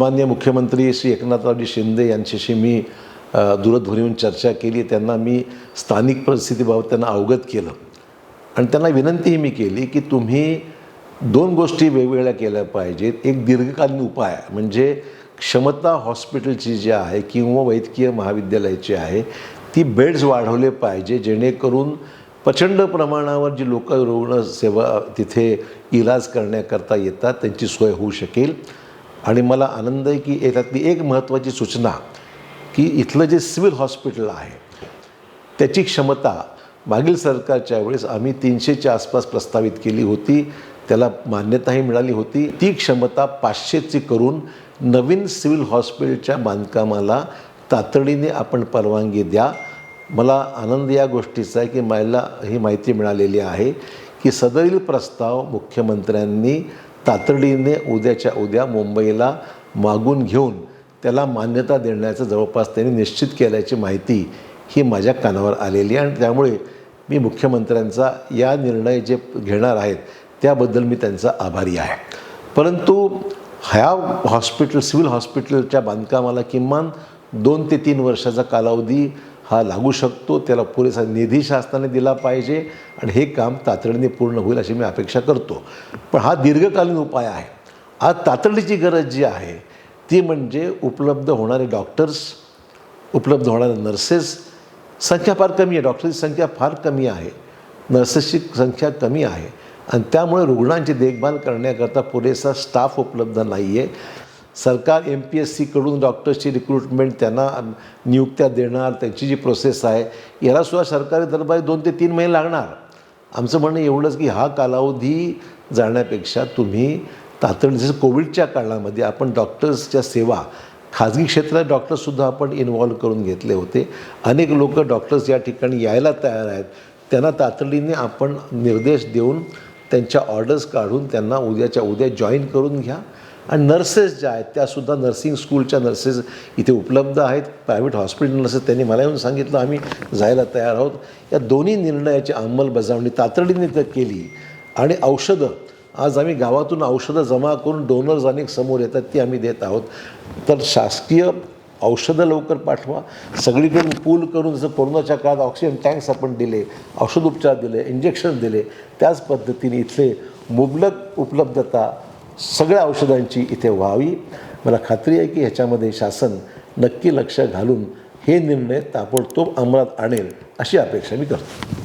मान्य मुख्यमंत्री श्री एकनाथरावजी शिंदे यांच्याशी मी दूरध्वनीवरून चर्चा केली. त्यांना मी स्थानिक परिस्थितीबाबत त्यांना अवगत केलं. आणि त्यांना विनंतीही मी केली की तुम्ही दोन गोष्टी वेगवेगळ्या केल्या पाहिजेत. एक दीर्घकालीन उपाय म्हणजे क्षमता हॉस्पिटलची जी आहे किंवा वैद्यकीय महाविद्यालयाची आहे ती बेड्स वाढवले पाहिजे जेणेकरून प्रचंड प्रमाणावर जी लोक रुग्ण सेवा तिथे इलाज करण्याकरता येतात त्यांची सोय होऊ शकेल. आणि मला आनंद आहे की त्यातली एक महत्त्वाची सूचना की इथलं जे सिव्हिल हॉस्पिटल आहे त्याची क्षमता मागील सरकारच्या वेळेस आम्ही तीनशेच्या आसपास प्रस्तावित केली होती त्याला मान्यताही मिळाली होती. ती क्षमता पाचशेची करून नवीन सिव्हिल हॉस्पिटलच्या बांधकामाला तातडीने आपण परवानगी द्या. मला आनंद या गोष्टीचा आहे की मला ही माहिती मिळालेली आहे की सदरील प्रस्ताव मुख्यमंत्र्यांनी तातडीने उद्याच्या उद्या मुंबईला मागून घेऊन त्याला मान्यता देण्याचं जवळपास त्यांनी निश्चित केल्याची माहिती ही माझ्या कानावर आलेली आहे. आणि त्यामुळे मी मुख्यमंत्र्यांचा या निर्णय जे घेणार आहेत त्याबद्दल मी त्यांचा आभारी आहे. परंतु ह्या हॉस्पिटल सिव्हिल हॉस्पिटलच्या बांधकामाला किमान दोन ते तीन वर्षाचा कालावधी हा लागू शकतो त्याला पुरेसा निधी शासनाने दिला पाहिजे आणि हे काम तातडीने पूर्ण होईल अशी मी अपेक्षा करतो. पण हा दीर्घकालीन उपाय आहे. आज तातडीची गरज जी आहे ती म्हणजे उपलब्ध होणारे डॉक्टर्स उपलब्ध होणारे नर्सेस संख्या फार कमी आहे. डॉक्टरची संख्या फार कमी आहे. नर्सेसची संख्या कमी आहे. आणि त्यामुळे रुग्णांची देखभाल करण्याकरता पुरेसा स्टाफ उपलब्ध नाही आहे सरकार एम पी एस सीकडून डॉक्टर्सची रिक्रुटमेंट त्यांना नियुक्त्या देणार त्यांची जी प्रोसेस आहे यालासुद्धा सरकारी दरबारी दोन ते तीन महिने लागणार. आमचं म्हणणं एवढंच की हा कालावधी जाण्यापेक्षा तुम्ही तातडीने जसं कोविडच्या काळामध्ये आपण डॉक्टर्सच्या सेवा खाजगी क्षेत्रात डॉक्टर्ससुद्धा आपण इन्व्हॉल्व करून घेतले होते. अनेक लोक डॉक्टर्स या ठिकाणी यायला तयार आहेत. त्यांना तातडीने आपण निर्देश देऊन त्यांच्या ऑर्डर्स काढून त्यांना उद्याच्या उद्या जॉईन करून घ्या. आणि नर्सेस ज्या आहेत त्यासुद्धा नर्सिंग स्कूलच्या नर्सेस इथे उपलब्ध आहेत. प्रायव्हेट हॉस्पिटल नर्सेस त्यांनी मला येऊन सांगितलं आम्ही जायला तयार आहोत. या दोन्ही निर्णयाची अंमलबजावणी तातडीने तर केली. आणि औषधं आज आम्ही गावातून औषधं जमा करून डोनर्स अनेक समोर येतात ती आम्ही देत आहोत. तर शासकीय औषधं लवकर पाठवा. सगळीकडून पूल करून जसं कोरोनाच्या काळात ऑक्सिजन टँक्स आपण दिले औषधोपचार दिले इंजेक्शन दिले त्याच पद्धतीने इथले मुबलक उपलब्धता सगळ्या औषधांची इथे व्हावी. मला खात्री आहे की ह्याच्यामध्ये शासन नक्की लक्ष घालून हे निर्णय ताबडतोब अंमलात आणेल अशी अपेक्षा मी करतो.